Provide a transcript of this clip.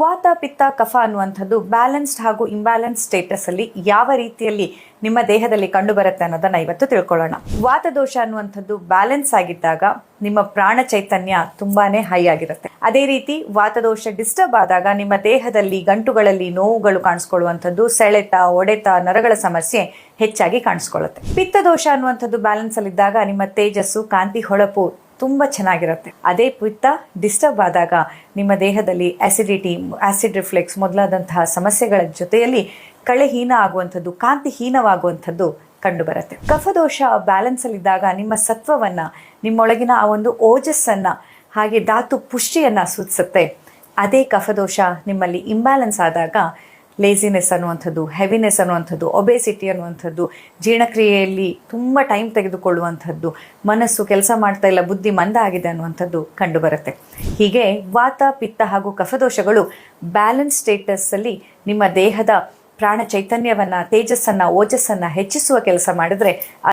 ವಾತ ಪಿತ್ತ ಕಫ ಅನ್ನುವಂಥದ್ದು ಬ್ಯಾಲೆನ್ಸ್ಡ್ ಹಾಗೂ ಇಂಬ್ಯಾಲೆನ್ಸ್ ಸ್ಟೇಟಸ್ ಅಲ್ಲಿ ಯಾವ ರೀತಿಯಲ್ಲಿ ನಿಮ್ಮ ದೇಹದಲ್ಲಿ ಕಂಡು ಬರುತ್ತೆ ಅನ್ನೋದನ್ನ ಇವತ್ತು ತಿಳ್ಕೊಳ್ಳೋಣ. ವಾತ ದೋಷ ಅನ್ನುವಂಥದ್ದು ಬ್ಯಾಲೆನ್ಸ್ ಆಗಿದ್ದಾಗ ನಿಮ್ಮ ಪ್ರಾಣ ಚೈತನ್ಯ ತುಂಬಾನೇ ಹೈ ಆಗಿರುತ್ತೆ. ಅದೇ ರೀತಿ ವಾತದೋಷ ಡಿಸ್ಟರ್ಬ್ ಆದಾಗ ನಿಮ್ಮ ದೇಹದಲ್ಲಿ ಗಂಟುಗಳಲ್ಲಿ ನೋವುಗಳು ಕಾಣಿಸ್ಕೊಳ್ಳುವಂಥದ್ದು, ಸೆಳೆತ, ಒಡೆತ, ನರಗಳ ಸಮಸ್ಯೆ ಹೆಚ್ಚಾಗಿ ಕಾಣಿಸ್ಕೊಳ್ಳುತ್ತೆ. ಪಿತ್ತದೋಷ ಅನ್ನುವಂಥದ್ದು ಬ್ಯಾಲೆನ್ಸ್ ಅಲ್ಲಿದ್ದಾಗ ನಿಮ್ಮ ತೇಜಸ್ಸು, ಕಾಂತಿ, ಹೊಳಪು ತುಂಬ ಚೆನ್ನಾಗಿರುತ್ತೆ. ಅದೇ ಪಿತ್ತ ಡಿಸ್ಟರ್ಬ್ ಆದಾಗ ನಿಮ್ಮ ದೇಹದಲ್ಲಿ ಆಸಿಡಿಟಿ ಆಸಿಡ್ ರಿಫ್ಲೆಕ್ಸ್ ಮೊದಲಾದಂತಹ ಸಮಸ್ಯೆಗಳ ಜೊತೆಯಲ್ಲಿ ಕಳೆಹೀನ ಆಗುವಂಥದ್ದು, ಕಾಂತಿಹೀನವಾಗುವಂಥದ್ದು ಕಂಡುಬರುತ್ತೆ. ಕಫದೋಷ ಬ್ಯಾಲೆನ್ಸಲ್ಲಿದ್ದಾಗ ನಿಮ್ಮ ಸತ್ವವನ್ನು, ನಿಮ್ಮೊಳಗಿನ ಆ ಒಂದು ಓಜಸ್ಸನ್ನು, ಹಾಗೆ ಧಾತು ಪುಷ್ಟಿಯನ್ನು ಸೂಚಿಸುತ್ತೆ. ಅದೇ ಕಫದೋಷ ನಿಮ್ಮಲ್ಲಿ ಇಂಬ್ಯಾಲೆನ್ಸ್ ಆದಾಗ ಲೇಸಿನೆಸ್ ಅನ್ನುವಂಥದ್ದು ಹೆವಿನೆಸ್ ಅನ್ನುವಂಥದ್ದು ಒಬೆಸಿಟಿ ಅನ್ನುವಂಥದ್ದು, ಜೀರ್ಣಕ್ರಿಯೆಯಲ್ಲಿ ತುಂಬ ಟೈಮ್ ತೆಗೆದುಕೊಳ್ಳುವಂಥದ್ದು, ಮನಸ್ಸು ಕೆಲಸ ಮಾಡ್ತಾ ಇಲ್ಲ, ಬುದ್ಧಿ ಮಂದ ಆಗಿದೆ ಅನ್ನುವಂಥದ್ದು ಕಂಡುಬರುತ್ತೆ. ಹೀಗೆ ವಾತ, ಪಿತ್ತ ಹಾಗೂ ಕಫದೋಷಗಳು ಬ್ಯಾಲೆನ್ಸ್ ಸ್ಟೇಟಸ್ಸಲ್ಲಿ ನಿಮ್ಮ ದೇಹದ ಪ್ರಾಣ ಚೈತನ್ಯವನ್ನು, ತೇಜಸ್ಸನ್ನು, ಓಜಸ್ಸನ್ನು ಹೆಚ್ಚಿಸುವ ಕೆಲಸ ಮಾಡಿದ್ರೆ